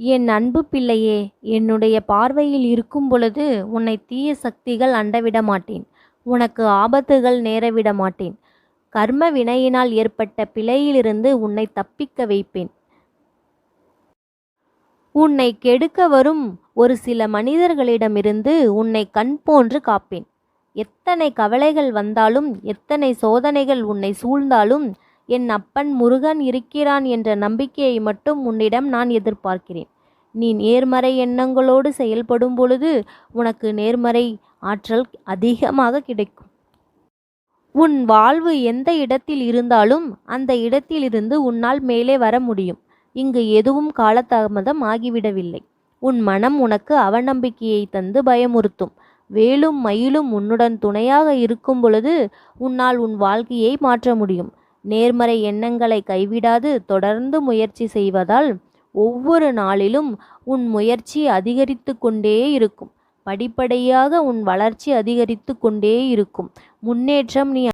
என் அன்பு பிள்ளையே என்னுடைய பார்வையில் இருக்கும் பொழுது உன்னை தீய சக்திகள் அண்டவிட மாட்டேன். உனக்கு ஆபத்துகள் நேரவிட மாட்டேன். கர்ம வினையினால் ஏற்பட்ட பிழையிலிருந்து உன்னை தப்பிக்க வைப்பேன். உன்னை கெடுக்க வரும் ஒரு சில மனிதர்களிடமிருந்து உன்னை கண் போன்று காப்பேன். எத்தனை கவலைகள் வந்தாலும் எத்தனை சோதனைகள் உன்னை சூழ்ந்தாலும் என் அப்பன் முருகன் இருக்கிறான் என்ற நம்பிக்கையை மட்டும் உன்னிடம் நான் எதிர்பார்க்கிறேன். நீ நேர்மறை எண்ணங்களோடு செயல்படும் பொழுது உனக்கு நேர்மறை ஆற்றல் அதிகமாக கிடைக்கும். உன் வாழ்வு எந்த இடத்தில் இருந்தாலும் அந்த இடத்திலிருந்து உன்னால் மேலே வர முடியும். இங்கு எதுவும் காலதாமதம் ஆகிவிடவில்லை. உன் மனம் உனக்கு அவநம்பிக்கையை தந்து பயமுறுத்தும். வேலும் மயிலும் உன்னுடன் துணையாக இருக்கும் பொழுது உன்னால் உன் வாழ்க்கையை மாற்ற முடியும். நேர்மறை எண்ணங்களை கைவிடாது தொடர்ந்து முயற்சி செய்வதால் ஒவ்வொரு நாளிலும் உன் முயற்சி அதிகரித்து கொண்டே இருக்கும். படிப்படியாக உன் வளர்ச்சி அதிகரித்து கொண்டே இருக்கும். முன்னேற்றம் நீ